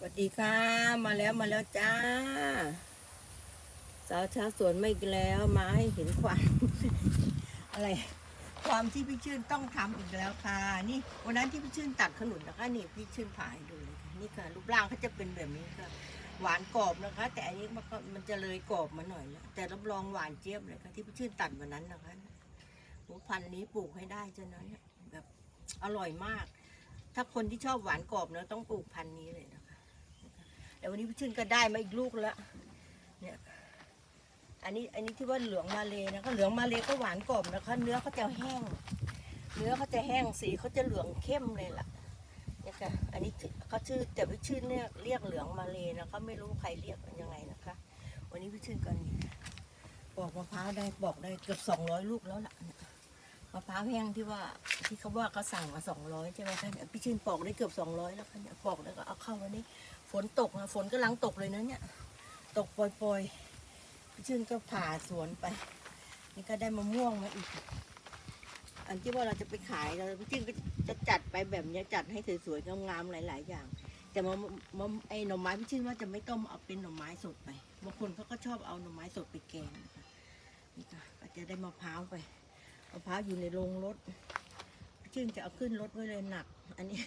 สวัสดีค่ะ มาแล้วมาแล้วจ้า สาวชาวสวนไม่อีกแล้วมาให้เห็นความ อะไร ความที่พี่ชื่นต้องทำอีกแล้วค่ะ นี่วันนั้นที่พี่ชื่นตัดขนุนนะคะนี่พี่ชื่นผ่าให้ดูเลยค่ะนี่ค่ะรูปร่างเขาจะเป็นแบบนี้ค่ะ หวานกรอบนะคะ แต่อันนี้มันก็มันจะเลยกรอบมาหน่อยแล้วแต่รับรองหวานเจี๊ยบเลยค่ะที่พี่ชื่นตัดวันนั้นนะคะหมูพันธุ์นี้ปลูกให้ได้เจ้านั้นเนี่ยแบบอร่อยมาก ถ้าคนที่ชอบหวานกรอบเนาะต้องปลูกพันธุ์นี้เลยนะคะ แต่วันนี้พี่ชื่นก็ได้มาอีกลูกแล้วเนี่ยอันนี้อันนี้ที่ว่าเหลืองมาเลยนะคะเหลืองมาเลยก็หวานกรอบนะคะ เนื้อเขาจะแห้ง เนื้อเขาจะแห้งสีเขาจะเหลืองเข้มเลยล่ะเนี่ยค่ะอันนี้เขาชื่อแต่พี่ชื่นเนี่ยเรียกเหลืองมาเลยนะคะไม่รู้ใครเรียกยังไงนะคะ วันนี้พี่ชื่นก็นปอกมะพร้าวได้ปอกได้เกือบสองร้อยลูกแล้วล่ะะพร้าวแห้งที่ว่าที่เขาว่าเขาสั่งมาสองร้อยใช่ไหมคะเนี่ยพี่ชื่นปอกได้เกือบสองร้อยแล้วค่ะเนี่ยปอกแล้วก็เอาเข้าวันนี้ ฝนตกนะฝนกำลังตกเลยนะเนี่ยตกปล่อยๆพี่ชื่นก็ผ่าสวนไป นี่ก็ได้มะม่วงมาอีก อันที่ว่าเราจะไปขายเราพี่ชื่นก็จะจัดไปแบบนี้จัดให้สวยๆงามๆหลาย ๆ อย่าง แต่มะมะไอ้หน่อไม้พี่ชื่นว่าจะไม่ต้มเอาเป็นหน่อไม้สดไปบางคนเขาก็ชอบเอาหน่อไม้สดไปแกงนะคะนี่ค่ะก็จะได้มะพร้าวไป มะพร้าวอยู่ในโรงรถพี่ชื่นจะเอาขึ้นรถไว้เลยหนัก อันนี้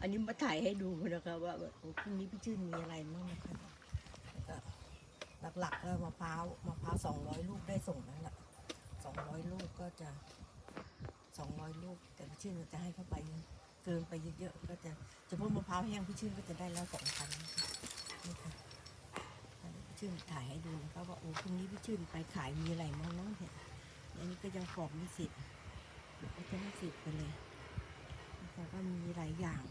อันนี้มาถ่ายให้ดูนะคะ ว่าแบบโอ้พรุ่งนี้พี่ชื่นมีอะไรบ้างนะคะแล้วก็หลักๆก็มะพร้าวมะพร้าวสองร้อยลูกได้ส่งแล้วล่ะสองร้อยลูกก็จะสองร้อยลูก แต่พี่ชื่นจะให้เข้าไปเกินไปเยอะๆก็จะเฉพาะมะพร้าวแห้งพี่ชื่นก็จะได้แล้วสองพันนี่ค่ะพี่ชื่นถ่ายให้ดูนะคะว่าโอ้พรุ่งนี้พี่ชื่นไปขายมีอะไรบ้างเนาะเนี่ย อันนี้ก็ยังกรอบไม่เสร็จก็จะไม่เสร็จไปเลยนะคะก็มีหลายอย่าง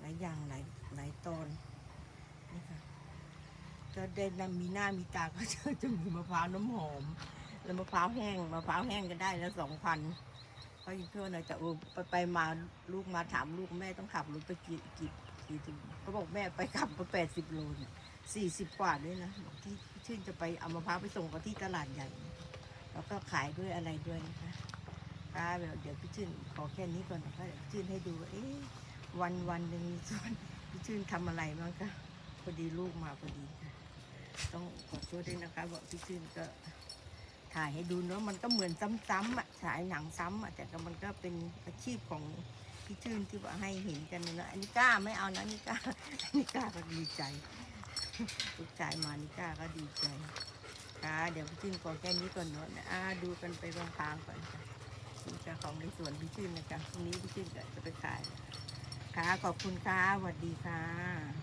หลายอย่างหลายหลายตอนนี่ค่ะก็ได้นำมีหน้ามีตาก็จะจะมีมะพร้าวน้ำหอม แล้วมะพร้าวแห้งมะพร้าวแห้งก็ได้แล้วสองพันก็ยิ่งเพื่อนหน่อยแต่โอ้ไปไปมาลูกมาถามลูกแม่ต้องขับรถไปกี่กี่กี่ถึงเขาบอกแม่ไปขับไปแปดสิบโลเนี่ยสี่สิบกว่าด้วยนะที่ชื่นจะไปเอามะพร้าวไปส่งเขาที่ตลาดใหญ่ แล้วก็ขายด้วยอะไรด้วยนะคะค่ะเดี๋ยวเดี๋ยวพี่ชื่นขอแค่นี้ก่อนนะคะเดี๋ยวพี่ชื่นให้ดูว่าเอ๊ะวันวันหนึ่งส่วนพี่ชื่นทำอะไรบ้างคะพอดีลูกมาพอดีค่ะต้องขอโทษด้วยนะคะบอกพี่ชื่นก็ถ่ายให้ดูเนาะมันก็เหมือนซ้ำๆอะฉายหนังซ้ำอะแต่ก็มันก็เป็นอาชีพของพี่ชื่นที่ว่าให้เห็นกันนะอันนี้กล้าไม่เอานะนี่กล้าอันนี้กล้าก็ดีใจลูกชายมานี่กล้าก็ดีใจ เดี๋ยวพี่ชื่นขอแค่นี้ก่อนเนาะอ่าดูกันไปบางทางๆก่อนจ้ะของในสวนพี่ชื่นนะคะพรุ่งนี้พี่ชื่นก็จะไปขายค่ะขอบคุณค่ะสวัสดีค่ะ